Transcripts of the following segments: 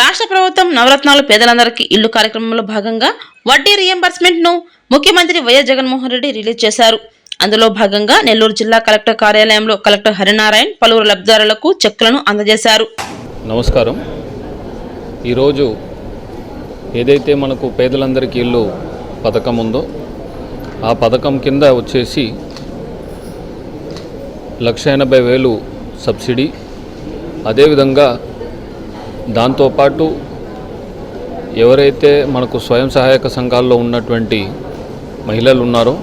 రాష్ట్ర ప్రభుత్వం నవరత్నాలు పేదలందరికీ ఇల్లు కార్యక్రమంలో భాగంగా వడ్డీ రియంబర్స్మెంట్ను ముఖ్యమంత్రి వైఎస్ జగన్మోహన్ రెడ్డి రిలీజ్ చేశారు. అందులో భాగంగా నెల్లూరు జిల్లా కలెక్టర్ కార్యాలయంలో కలెక్టర్ హరినారాయణ పలువురు లబ్ధిదారులకు చెక్కులను అందజేశారు. నమస్కారం. ఈరోజు ఏదైతే మనకు పేదలందరికీ ఇల్లు పథకం ఉందో ఆ పథకం కింద వచ్చేసి లక్ష ఎనభై వేలు సబ్సిడీ అదేవిధంగా దాంతోపాటు ఎవరైతే మనకు స్వయం సహాయక సంఘాల్లో ఉన్నటువంటి మహిళలు ఉన్నారో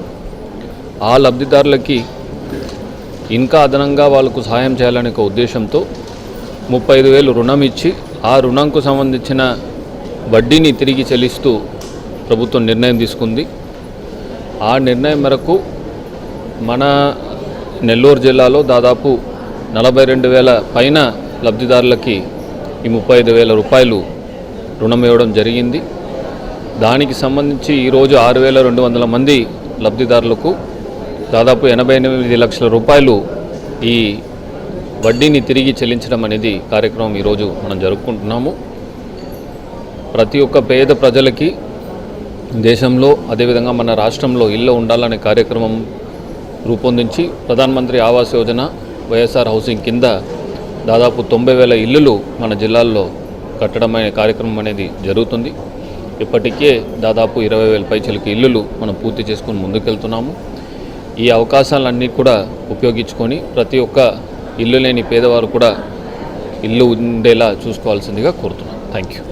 ఆ లబ్ధిదారులకి ఇంకా అదనంగా వాళ్ళకు సహాయం చేయాలనే ఒక ఉద్దేశంతో ముప్పై ఐదు వేలు రుణం ఇచ్చి ఆ రుణంకు సంబంధించిన వడ్డీని తిరిగి చెల్లిస్తూ ప్రభుత్వం నిర్ణయం తీసుకుంది. ఆ నిర్ణయం మేరకు మన నెల్లూరు జిల్లాలో దాదాపు నలభై రెండు వేల పైన లబ్ధిదారులకి ఈ ముప్పై ఐదు వేల రూపాయలు రుణం ఇవ్వడం జరిగింది. దానికి సంబంధించి ఈరోజు ఆరు వేల రెండు వందల మంది లబ్ధిదారులకు దాదాపు ఎనభై ఎనిమిది లక్షల రూపాయలు ఈ వడ్డీని తిరిగి చెల్లించడం అనేది కార్యక్రమం ఈరోజు మనం జరుపుకుంటున్నాము. ప్రతి ఒక్క పేద ప్రజలకి దేశంలో అదేవిధంగా మన రాష్ట్రంలో ఇల్లు ఉండాలనే కార్యక్రమం రూపొందించి ప్రధానమంత్రి ఆవాస్ యోజన వైఎస్ఆర్ హౌసింగ్ కింద దాదాపు తొంభై వేల ఇల్లులు మన జిల్లాల్లో కట్టడం అనే కార్యక్రమం అనేది జరుగుతుంది. ఇప్పటికే దాదాపు ఇరవై వేల పైచలకి ఇల్లులు మనం పూర్తి చేసుకుని ముందుకెళ్తున్నాము. ఈ అవకాశాలన్నీ కూడా ఉపయోగించుకొని ప్రతి ఒక్క ఇల్లు లేని పేదవారు కూడా ఇల్లు ఉండేలా చూసుకోవాల్సిందిగా కోరుతున్నాను. Thank you